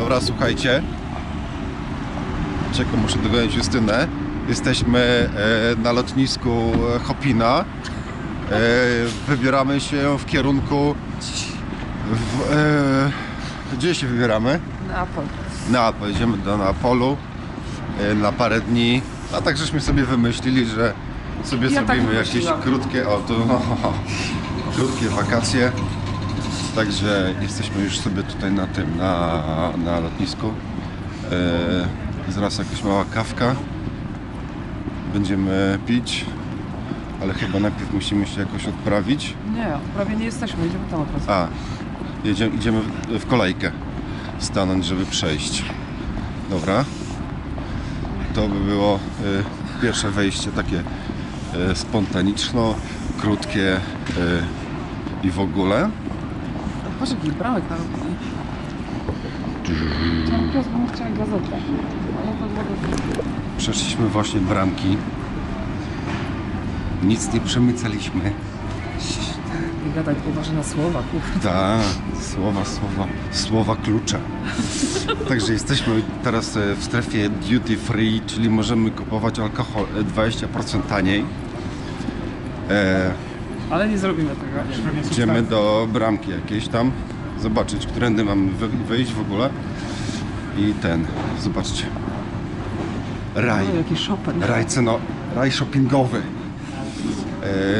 Dobra, słuchajcie. Czekam, muszę dogonić Justynę. Jesteśmy e, na lotnisku Hopina. E, wybieramy się w kierunku... W, e, gdzie się wybieramy? Neapol. Neapol. Jedziemy do Neapolu na parę dni. A tak żeśmy sobie wymyślili, że sobie Ja tak zrobimy jakieś wymyśliłam. krótkie, o tu, no, krótkie wakacje. Także jesteśmy już sobie tutaj na tym, na, na lotnisku. E, zaraz jakaś mała kawka. Będziemy pić, ale chyba najpierw musimy się jakoś odprawić. Nie, prawie nie jesteśmy, idziemy tam od razu. A, jedziemy, idziemy w, w kolejkę stanąć, żeby przejść. Dobra. To by było y, pierwsze wejście takie y, spontaniczno, krótkie y, i w ogóle. Patrz jaki bramek tam robili. Chciałam pies, bo gazetę. Ale to było Przeszliśmy właśnie bramki. Nic nie przemycaliśmy. Nie gadaj, uważaj na słowa, kurde. Tak, słowa, słowa, słowa klucza. Także jesteśmy teraz e, w strefie duty free, czyli możemy kupować alkohol e, 20% taniej. E, Ale nie zrobimy tego. idziemy do bramki jakiejś tam, zobaczyć, którędy mamy wy- wyjść w ogóle. I ten, zobaczcie. Raj, O, jaki Chopin. raj ceno, raj shoppingowy.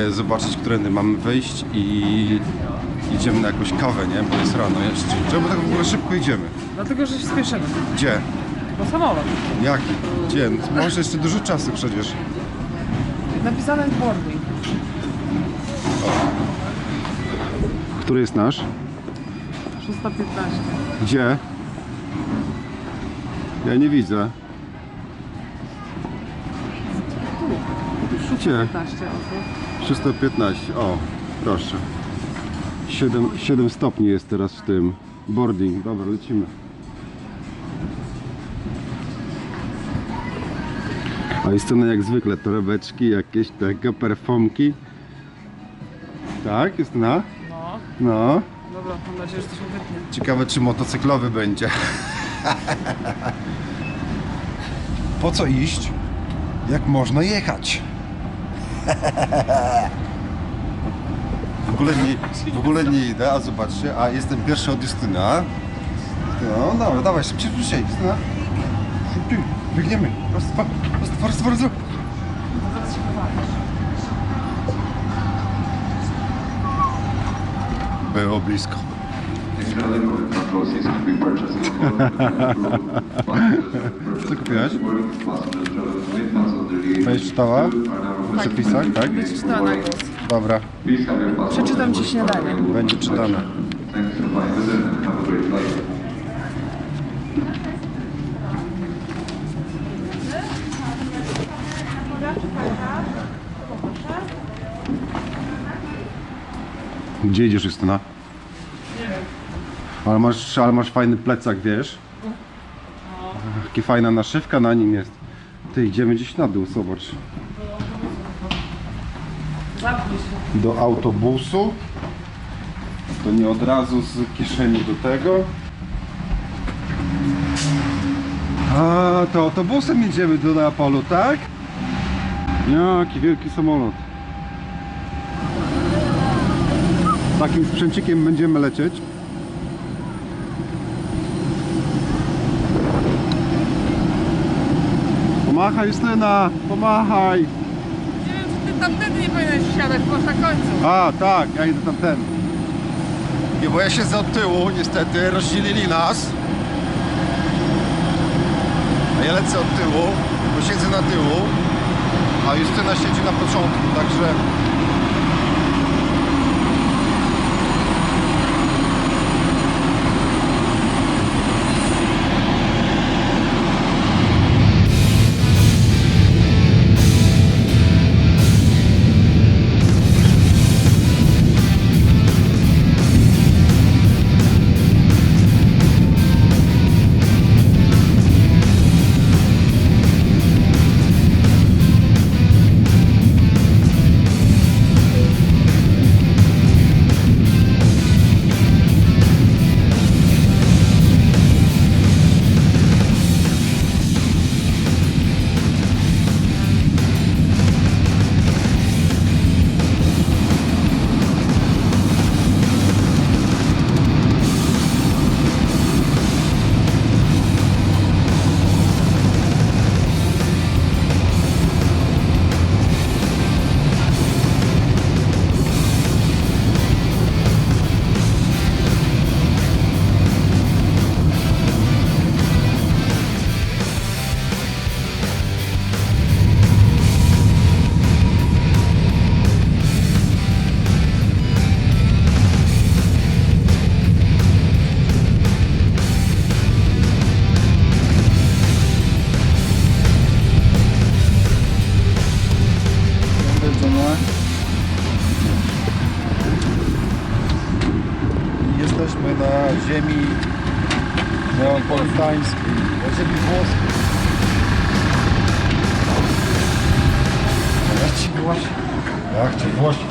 E, zobaczyć, którędy mamy wyjść i idziemy na jakąś kawę, nie? Bo jest rano jeszcze. Czemu tak w ogóle szybko idziemy? Dlatego, że się spieszymy. Gdzie? Bo samolot. Jaki? Gdzie? Masz jeszcze dużo czasu przecież. Napisane boarding. Który jest nasz? 615. Gdzie? Ja nie widzę. Gdzie? 15 osób. 315. O, proszę. 7, 7 stopni jest teraz w tym. Boarding. Dobra, lecimy. A jest scena jak zwykle, torebeczki, jakieś takie perfumki. Tak, jest na? No. No. Dobra, mam nadzieję, że to się wytnie. Ciekawe, czy motocyklowy będzie. Po co iść, jak można jechać? W ogóle nie, w ogóle nie idę, a zobaczcie, a jestem pierwszy od Justyna. No dobra, dawaj, szybciej, szybciej, Justyna. Szybciej, biegniemy. Prosto, prosto, prosto, prosto. Zaraz się. Było blisko. Co kupiłaś? Będziesz czytała? W przepisach, tak? Będzie czytała na głos. Dobra, Przeczytam ci śniadanie. będzie czytane. Gdzie idziesz, Justyna? Ale masz, ale masz fajny plecak, wiesz? Jaka fajna naszywka na nim jest. Ty, idziemy gdzieś na dół, zobacz. Do autobusu. To nie od razu z kieszeni do tego. A, to autobusem jedziemy do Neapolu, tak? Jaki wielki samolot. Takim sprzęcikiem będziemy lecieć. Pomachaj Justyna, pomachaj. Nie wiem, czy ty tamtędy nie powinieneś wsiadać, bo na końcu. A, tak, ja idę tam ten. Nie, bo ja siedzę od tyłu, niestety, rozdzielili nas. A ja lecę od tyłu, bo siedzę na tyłu, a Justyna siedzi na początku, także...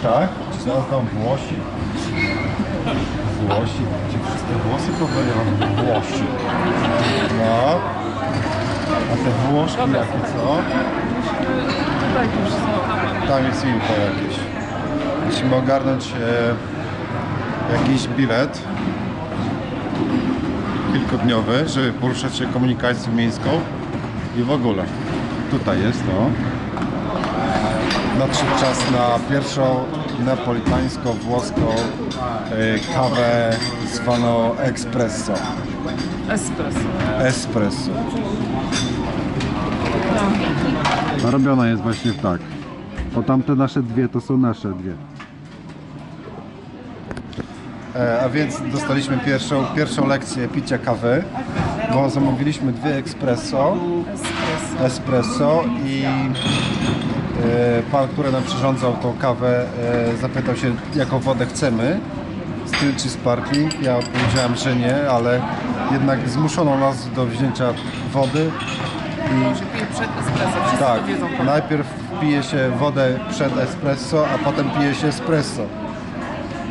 tak? Czy zaraz tam Włosi? Włosi, ci wszystkie włosy powalone. Włosi. No. A te Włoszki jakie co? Tam jest info jakieś. Musimy ogarnąć e, jakiś bilet kilkudniowy, żeby poruszać się komunikacją miejską i w ogóle. Tutaj jest to. Nadszedł czas na pierwszą napolitańsko-włoską e, kawę zwaną espresso. Espresso. Espresso. A robiona jest właśnie tak. Bo tamte nasze dwie to są nasze dwie. E, a więc dostaliśmy pierwszą, pierwszą lekcję picia kawy, bo zamówiliśmy dwie espresso, Espresso. i e, pan, który nam przyrządzał tą kawę e, zapytał się jaką wodę chcemy, styl czy sparkling. Ja powiedziałem, że nie, ale jednak zmuszono nas do wzięcia wody piję przed espresso. Tak, tak? najpierw pije się wodę przed espresso, a potem pije się espresso.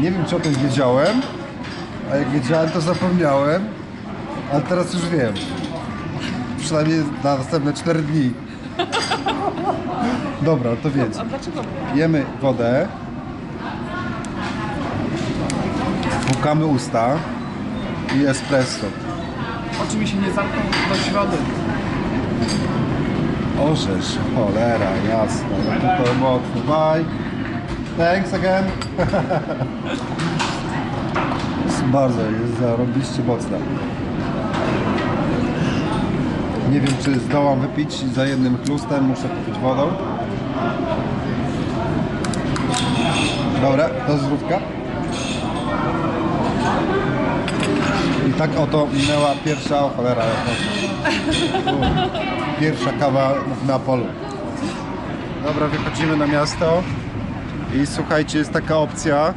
Nie wiem, czy o tym wiedziałem, a jak wiedziałem, to zapomniałem, ale teraz już wiem. Przynajmniej na następne 4 dni. Dobra, to więc A dlaczego? pijemy wodę, płukamy usta i espresso. Oczy mi się nie zamkną do środy. Orzesz, cholera, jasna, no to mocno. Bye. Thanks again. jest bardzo, jest zarobiście mocna. Nie wiem, czy zdołam wypić za jednym chlustem, muszę kupić wodą. Dobra, to zdrówka. I tak oto minęła pierwsza, o cholera, Pierwsza kawa w Neapolu. Dobra, wychodzimy na miasto i słuchajcie, jest taka opcja,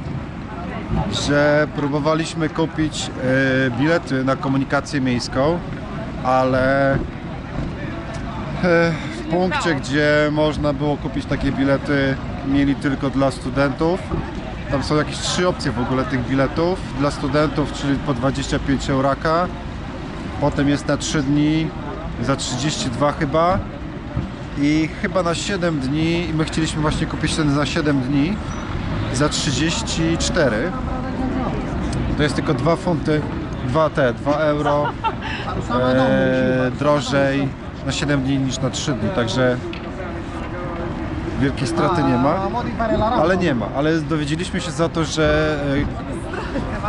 że próbowaliśmy kupić e, bilety na komunikację miejską, ale w punkcie, gdzie można było kupić takie bilety, mieli tylko dla studentów. Tam są jakieś trzy opcje w ogóle tych biletów. Dla studentów, czyli po 25 euraka. Potem jest na 3 dni za 32 chyba i chyba na 7 dni i my chcieliśmy właśnie kupić ten za 7 dni za 34 to jest tylko 2 funty 2 te, 2 euro e, drożej na 7 dni niż na 3 dni także wielkiej straty nie ma. Ale nie ma, ale dowiedzieliśmy się za to, że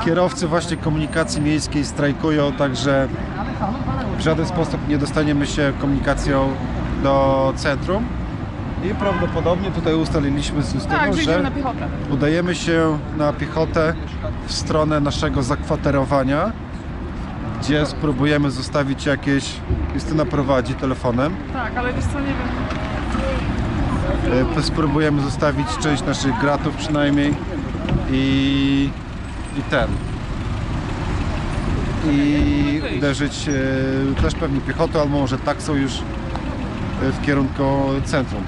e, kierowcy właśnie komunikacji miejskiej strajkują, także w żaden sposób nie dostaniemy się komunikacją do centrum. I prawdopodobnie tutaj ustaliliśmy z Justyną, Tak, że że udajemy się na piechotę w stronę naszego zakwaterowania, gdzie spróbujemy zostawić jakieś... Justyna prowadzi telefonem. Tak, ale wiesz co, nie wiem. E, Spróbujemy zostawić część naszych gratów przynajmniej i, i ten. I uderzyć e, też pewnie piechotą, albo może taksą już e, w kierunku centrum.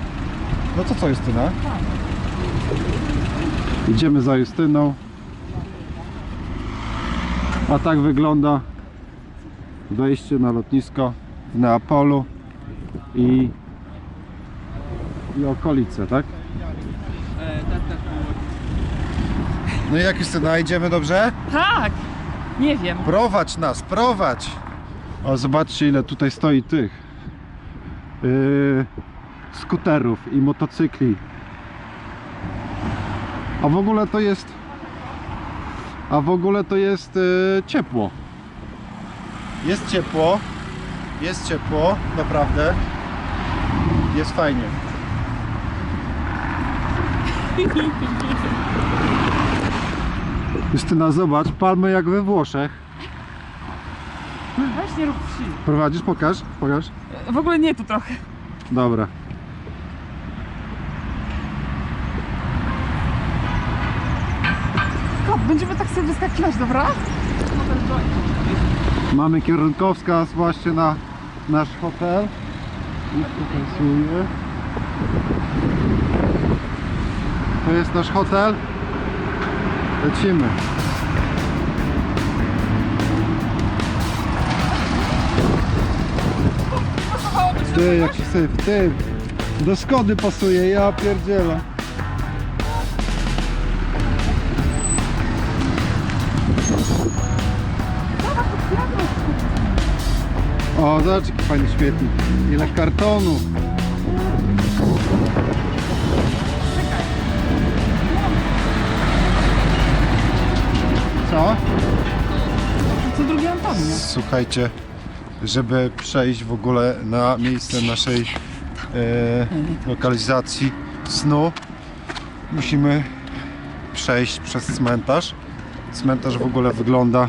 No to co Justyna? Idziemy za Justyną. A tak wygląda wejście na lotnisko w Neapolu i i okolice, tak? No i jak Justyna, idziemy dobrze? Tak! Nie wiem. Prowadź nas, prowadź! O, zobaczcie ile tutaj stoi tych yy, skuterów i motocykli. A w ogóle to jest a w ogóle to jest yy, ciepło. Jest ciepło. Jest ciepło, naprawdę. Jest fajnie. Justyna, zobacz, palmy jak we Włoszech. Weź nie rób wsi. Prowadzisz? Pokaż, pokaż. W ogóle nie tu trochę. Dobra. Ko, będziemy tak sobie wyskakiwać, dobra? Mamy kierunkowskaz właśnie na nasz hotel. To jest nasz hotel. Lecimy. Ty, jak się syf, ty. Do Skody pasuje, ja pierdzielę. O, zobacz jaki fajny śmietnik. Ile kartonu. Co? Co drugi Antonio. Słuchajcie, żeby przejść w ogóle na miejsce naszej e, lokalizacji snu, musimy przejść przez cmentarz. Cmentarz w ogóle wygląda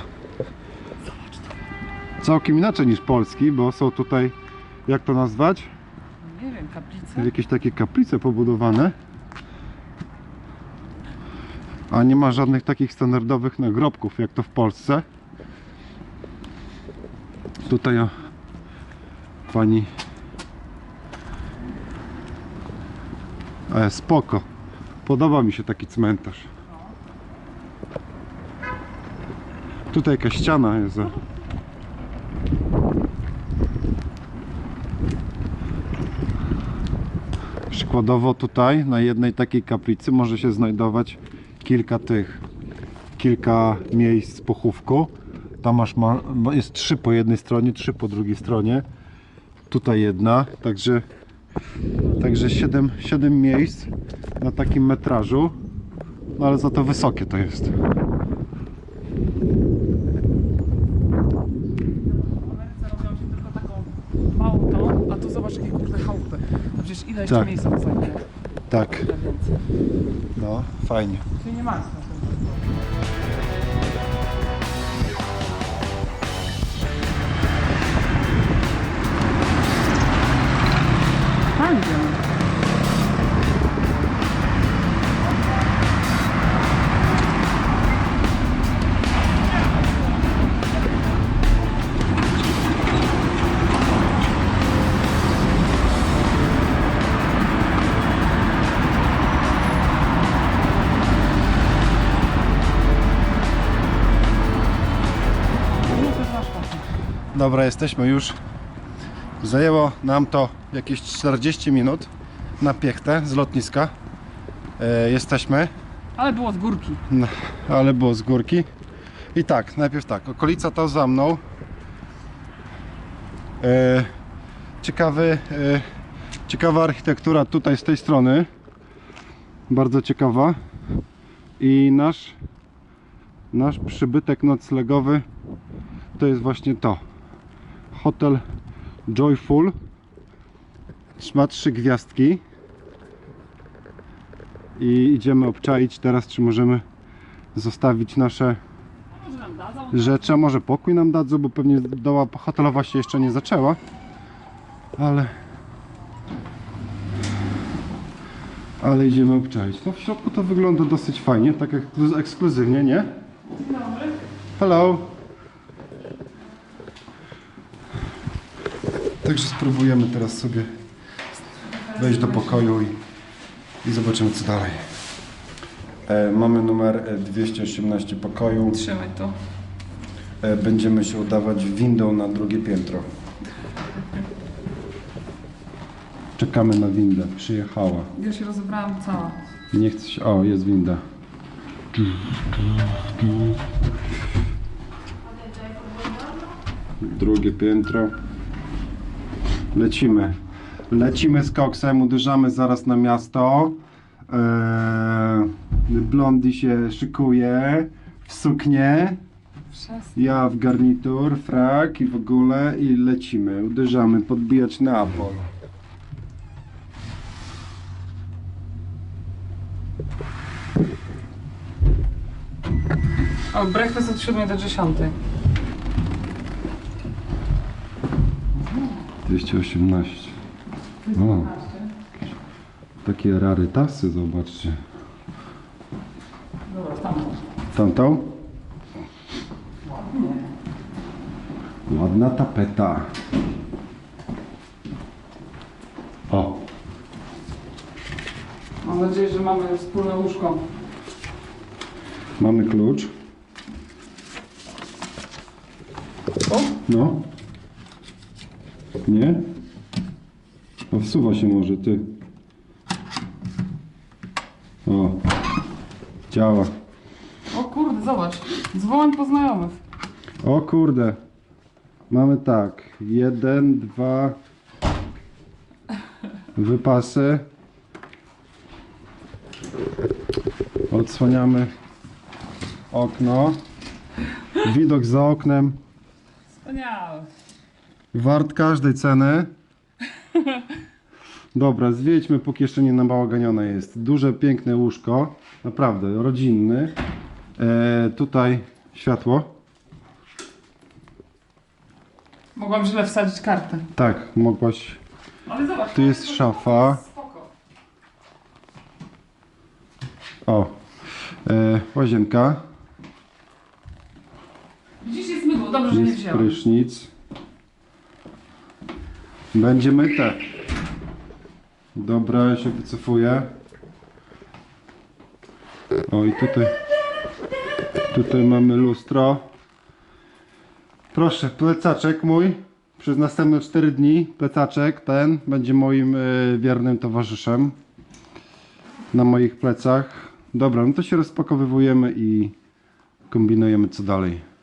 całkiem inaczej niż polski, bo są tutaj, jak to nazwać? Nie wiem, kaplica. Jakieś takie kaplice pobudowane. A nie ma żadnych takich standardowych nagrobków jak to w Polsce. Tutaj o, pani. E, spoko. Podoba mi się taki cmentarz. Tutaj jakaś ściana jest. Przykładowo tutaj na jednej takiej kaplicy może się znajdować kilka tych, kilka miejsc pochówku. Tam masz, ma, ma- jest trzy po jednej stronie, trzy po drugiej stronie. Tutaj jedna, także, także 7, siedem miejsc na takim metrażu. No ale za to wysokie to jest. W Ameryce robią się tylko taką małą tą, a tu zobacz jakie kurde chałupy. A przecież ile jeszcze Tak. miejsca zajmuje? Tak, no fajnie. Czyli nie masz na Dobra, jesteśmy już. Zajęło nam to jakieś 40 minut na piechtę z lotniska. E, jesteśmy, Ale było z górki. no, ale było z górki. I tak, najpierw tak, okolica to za mną. E, ciekawy, e, ciekawa architektura tutaj z tej strony. Bardzo ciekawa. I nasz, nasz przybytek noclegowy to jest właśnie to. Hotel Joyful. Ma trzy gwiazdki. I idziemy obczaić teraz, czy możemy zostawić nasze rzeczy. A może pokój nam dadzą, bo pewnie doła hotelowa się jeszcze nie zaczęła. Ale... Ale idziemy obczaić. No w środku to wygląda dosyć fajnie, tak eksklu- ekskluzywnie, nie? Hello. Także spróbujemy teraz sobie wejść do pokoju i, i zobaczymy co dalej. E, mamy numer e, 218 pokoju. Trzymaj to. E, będziemy się udawać windą na drugie piętro. Czekamy na windę. Przyjechała. Ja się rozebrałam cała. Nie chce się. O, jest winda. Drugie piętro. Lecimy. Lecimy z koksem, uderzamy zaraz na miasto. Eee, Blondi się szykuje w suknię. Przestań. Ja w garnitur, frak i w ogóle i lecimy. Uderzamy, podbijać na Apol. O, breakfast od 7 do 10. 218. O, takie rarytasy, zobaczcie. Dobra, tam. Tamtą? Ładna tapeta. O, Mam nadzieję, że mamy wspólne łóżko. mamy klucz. O, No. Nie? O, wsuwa się może, ty. O. Działa. o kurde, zobacz. Dzwoń po znajomych. O kurde. Mamy tak. Jeden, dwa wypasy. Odsłaniamy okno. Widok za oknem. Wspaniałe. Wart każdej ceny. Dobra, zwiedźmy, póki jeszcze nie nabałaganione jest. Duże, piękne łóżko. Naprawdę, rodzinny. E, tutaj światło. Mogłam źle wsadzić kartę. Tak, mogłaś. Ale zobacz. Tu jest szafa. Spoko. O, e, łazienka. Widzisz, jest mydło. Dobrze, że nie Jest wzięłam. prysznic. Będzie myte. Dobra, ja się wycofuję. O i tutaj. Tutaj mamy lustro. Proszę, plecaczek mój. Przez następne 4 dni plecaczek ten będzie moim y, wiernym towarzyszem. Na moich plecach. Dobra, no to się rozpakowywujemy i kombinujemy co dalej.